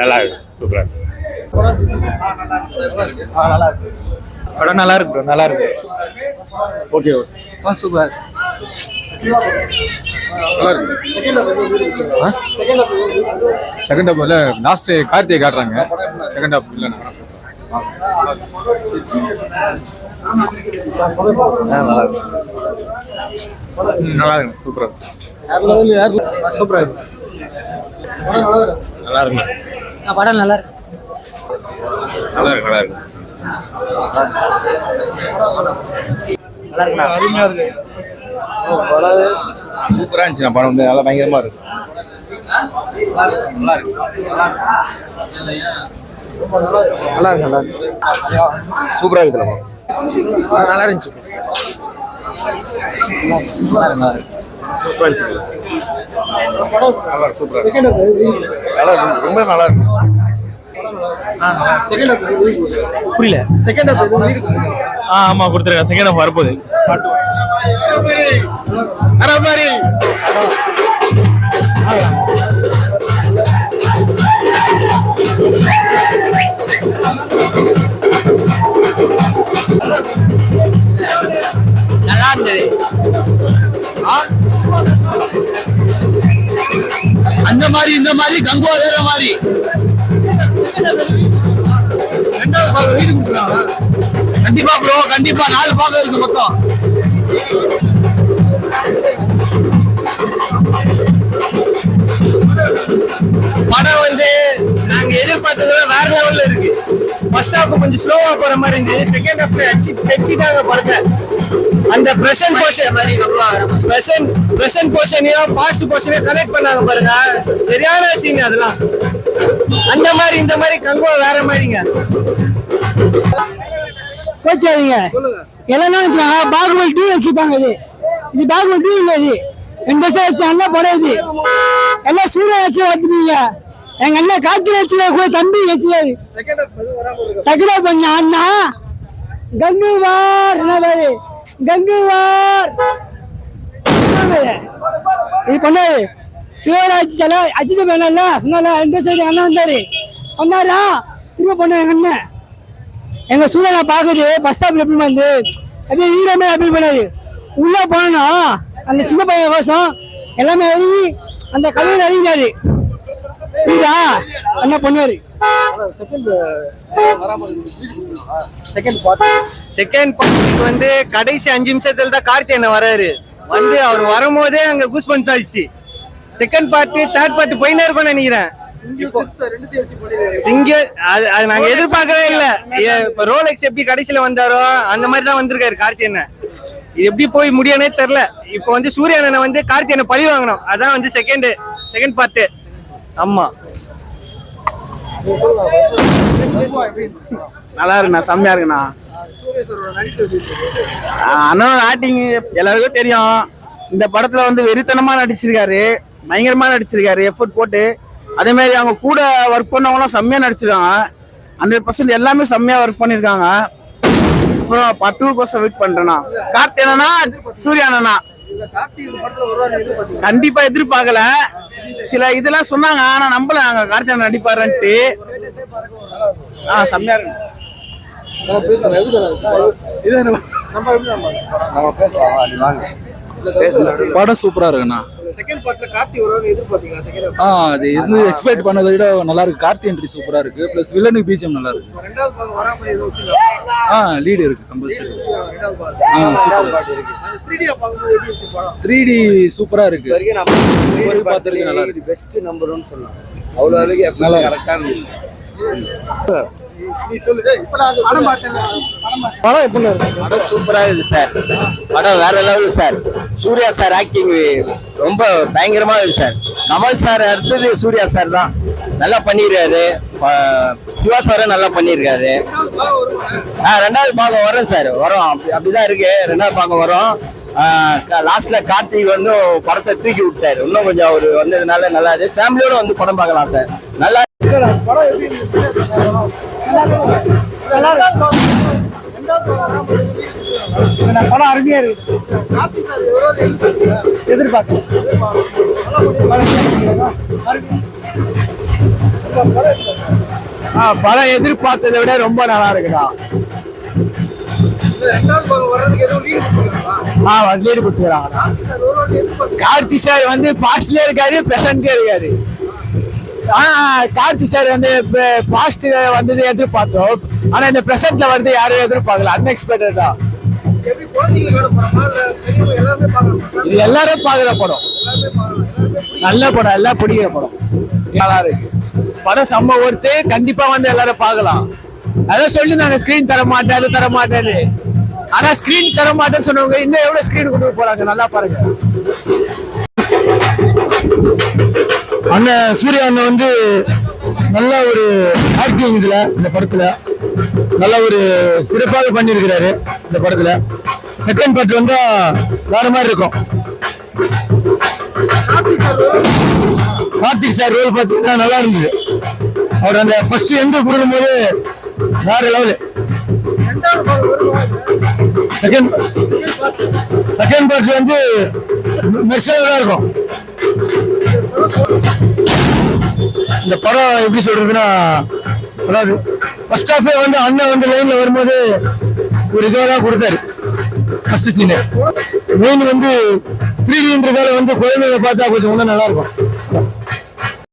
நல்லா இருக்கு. சூப்பராக சூப்பரா படம் நல்லா இருக்கு ப்ரோ நல்லா இருக்கு ஓகே ஓகே ஆ சூப்பர் நல்லா இருக்கு செகண்ட் ஹாஃப் இல்லை லாஸ்ட் கார்த்திகை காட்டுறாங்க செகண்ட் ஹாஃப் இல்ல நல்லா இருக்கு நல்லா இருக்கு சூப்பரா சூப்பராக இருக்கு. நல்லா இருக்கு. படம் நல்லா இருக்கு. நல்லா இருக்கு நல்லா இருக்கு. அருமையா இருக்கு. சூப்பரா இருந்துச்சு படம் வந்து நல்லா பயங்கரமா இருக்கு. நல்லா இருக்கு நல்லா இருக்கு. நல்லா இருக்கு சூப்பரா இருக்குல்ல நல்லா இருந்துச்சு. நல்லா இருக்கு நல்லா இருக்கு. சூப்பரா இருந்துச்சு நல்லா இருக்கு நல்லா இருக்கு ரொம்ப நல்லா இருக்கு புரியல செகண்ட் ஆ? ஆமா கொடுத்துருக்கேன் செகண்ட் ஹாஃப் வரப்போகுது வர நல்லா இருந்தது அந்த மாதிரி இந்த மாதிரி கங்கோ வேற மாதிரி. கண்டிப்பா ப்ரோ கண்டிப்பா நாலு பாகம் இருக்கு மொத்தம். படம் வந்து நாங்க எதிர்பார்த்ததோட வேற லெவல்ல இருக்கு. ஃபர்ஸ்ட் ஹாஃப் கொஞ்சம் ஸ்லோவா போற மாதிரி இருந்தது. செகண்ட் ஹாஃப்ல அடிச்சு தைச்சிட்டாங்க படத்தை அந்த பிரசன்ட் போர்ஷன் பிரசன்ட் பிரசன்ட் போர்ஷனையும் பாஸ்ட் போர்ஷனையும் கனெக்ட் பண்ணாங்க பாருங்க. சரியான சீன் அதெல்லாம். அந்த மாதிரி இந்த மாதிரி கங்கோ வேற மாதிரிங்க. வச்சாதீங்க எல்லாம் வச்சுப்பாங்க பாகுபலி டூ வச்சுப்பாங்க இது. இது பாகுபலி டூ இல்லை இது. ரெண்டு வருஷம் வச்சு அண்ணா படம் இது. எல்லாம் சூரிய வச்சு வச்சுப்பீங்க எங்க அண்ணன் காத்து வச்சு கூட தம்பி வச்சுக்காரு சக்கரா பண்ண அண்ணா கங்குவார் என்ன பேரு? கங்குவார். இது பண்ணாரு. சிவராஜ் தலை அஜித் மேல சொன்னால ரெண்டு வருஷம் அண்ணன் வந்தாரு. பண்ணாரா திரும்ப பண்ண எங்க அண்ணன் எங்க சூழலை பாக்குது பஸ் ஸ்டாப்ல எப்படி வந்து அப்படியே வீரமே அப்படி பண்ணாரு உள்ள போனா அந்த சின்ன பையன் கோசம் எல்லாமே எழுதி அந்த கதையில எழுதினாரு புரியுதா? என்ன பண்ணுவாரு செகண்ட் பார்ட் வந்து கடைசி அஞ்சு நிமிஷத்துல தான் கார்த்தியன் வராரு. வந்து அவர் வரும்போதே அங்க கூஸ் பஞ்ச் ஆயிடுச்சு. செகண்ட் பார்ட் தேர்ட் பார்ட் போயினே இருக்கும்னு நினைக்கிறேன். சிங்க அது அது நாங்க எதிர்பார்க்கவே இல்ல. ரோலெக்ஸ் எப்படி கடைசியில வந்தாரோ அந்த மாதிரி தான் வந்திருக்காரு கார்த்தியனை இது எப்படி போய் முடியானே தெரியல. இப்போ வந்து சூரிய அண்ணனை வந்து கார்த்தியனை பழி வாங்கணும். அதான் வந்து செகண்ட் செகண்ட் பார்ட் ஆமா. நல்லா இருக்குண்ணா செம்மையா இருக்குண்ணா. அண்ணன் ஆக்டிங் எல்லாருக்கும் தெரியும். இந்த படத்துல வந்து வெறித்தனமா நடிச்சிருக்காரு பயங்கரமா நடிச்சிருக்காரு எஃபர்ட் போட்டு. அதே மாதிரி அவங்க கூட ஒர்க் பண்ணவங்களாம் செம்மையா நடிச்சிருக்காங்க. ஹண்ட்ரட் பர்சன்ட் எல்லாமே செம்மையா ஒர்க் பண்ணிருக்காங்க. அப்புறம் பத்து பர்சன்ட் வெயிட் பண்றேண்ணா கார்த்தியனா சூர்யா அண்ணனா? கண்டிப்பா எதிர்பார்க்கல. சில இதெல்லாம் சொன்னாங்க ஆனா நம்பல. நாங்க கார்த்தியன் நடிப்பாருன்ட்டு. ஆ செம்மையா இருக்கு. படம் சூப்பரா இருக்குண்ணா. செகண்ட் பார்ட்ல கார்த்தி வருவாங்க எதிர்பார்த்தீங்களா? செகண்ட் ஆ அது எது எக்ஸ்பெக்ட் பண்ணதை விட நல்லா இருக்கு. கார்த்தி என்ட்ரி சூப்பரா இருக்கு ப்ளஸ் வில்லனுக்கு பீஜம் நல்லா இருக்கு ஆ லீடு இருக்கு. கம்பல்சரி ஆ சூப்பர் த்ரீ டி சூப்பரா இருக்கு. ஒரு பார்த்துருக்கு நல்லா இருக்கு. பெஸ்ட் நம்பர் ஒன் சொல்லலாம் அவ்வளோ அளவுக்கு நல்லா கரெக்டாக இருந்துச்சு. படம் எப்படி இருக்கு? படம் சூப்பரா இருக்குது சார். படம் வேற level sir. Suriya sir acting ரொம்ப பயங்கரமா இருக்குது சார். கமல் சார் அடுத்தது சூர்யா சார் தான். நல்லா பண்ணிருக்காரு. ப- சிவா சாரும் நல்லா பண்ணியிருக்காரு ஆ ரெண்டாவது பாகம் வரும் சார். வரும் அப்படி அப்படிதான் இருக்கு. ரெண்டாவது பாகம் வரும் லாஸ்ட்ல கார்த்திக் வந்து படத்தை தூக்கி விட்டாரு. இன்னும் கொஞ்சம் அவர் வந்ததுனால நல்லா இருக்கு. ஃபேமிலியோட வந்து படம் பார்க்கலாம் சார். நல்லா படம் இருக்குண்ணா படம் அருமையா இருக்குது எதிர்பார்க்கலாம் ஆ படம் எதிர்பார்த்ததை விட ரொம்ப நல்லா இருக்குண்ணா ஆ வந்து கொடுத்துக்கிறாங்கண்ணா கார்த்தி சார் வந்து பாஸ்ட்லயே இருக்காரு பிரசன்ட்லயே இருக்காரு. ஆ கார்த்தி சார் வந்து பாஸ்ட் வந்தது எதிர்பார்த்தோம். ஆனா இந்த பிரசன்ட்ல வந்து யாரும் எதிர்பார்க்கல. அன்எக்ஸ்பெக்டட் தான் இது எல்லாரும் பாக்குற படம். நல்ல படம் எல்லாம் பிடிக்கிற படம். நல்லா இருக்கு. படம் செம்ம ஒருத்து கண்டிப்பா வந்து எல்லாரும் பார்க்கலாம். அதான் சொல்லி நாங்க ஸ்கிரீன் தர மாட்டேன் அது தர மாட்டேன்னு ஆனா ஸ்கிரீன் தர மாட்டேன்னு சொன்னவங்க இன்னும் எவ்வளவு ஸ்கிரீன் கொடுக்க போறாங்க? நல்லா பாருங்க. அண்ணன் சூர்யா அண்ணன் வந்து நல்ல ஒரு ஆக்டிங் இதில் இந்த படத்தில். நல்ல ஒரு சிறப்பாக பண்ணியிருக்கிறாரு இந்த படத்தில். செகண்ட் பார்ட் வந்தால் வேறு மாதிரி இருக்கும். கார்த்திக் சார் ரோல் பார்த்தீங்கன்னா நல்லா இருந்தது. அவர் அந்த ஃபர்ஸ்ட் எந்த கொடுக்கும்போது வேற லெவலு செகண்ட் செகண்ட் பார்ட் வந்து மெர்சலாக இருக்கும். இந்த படம் எப்படி சொல்றதுன்னா அதாவது ஃபர்ஸ்ட் ஹாஃபே வந்து அண்ணன் வந்து லைன்ல வரும்போது ஒரு இதாக தான் கொடுத்தாரு. ஃபர்ஸ்ட் சீனு மெயின் வந்து த்ரீ டின்றதால வந்து குழந்தைங்க பார்த்தா கொஞ்சம் இன்னும் நல்லா இருக்கும்.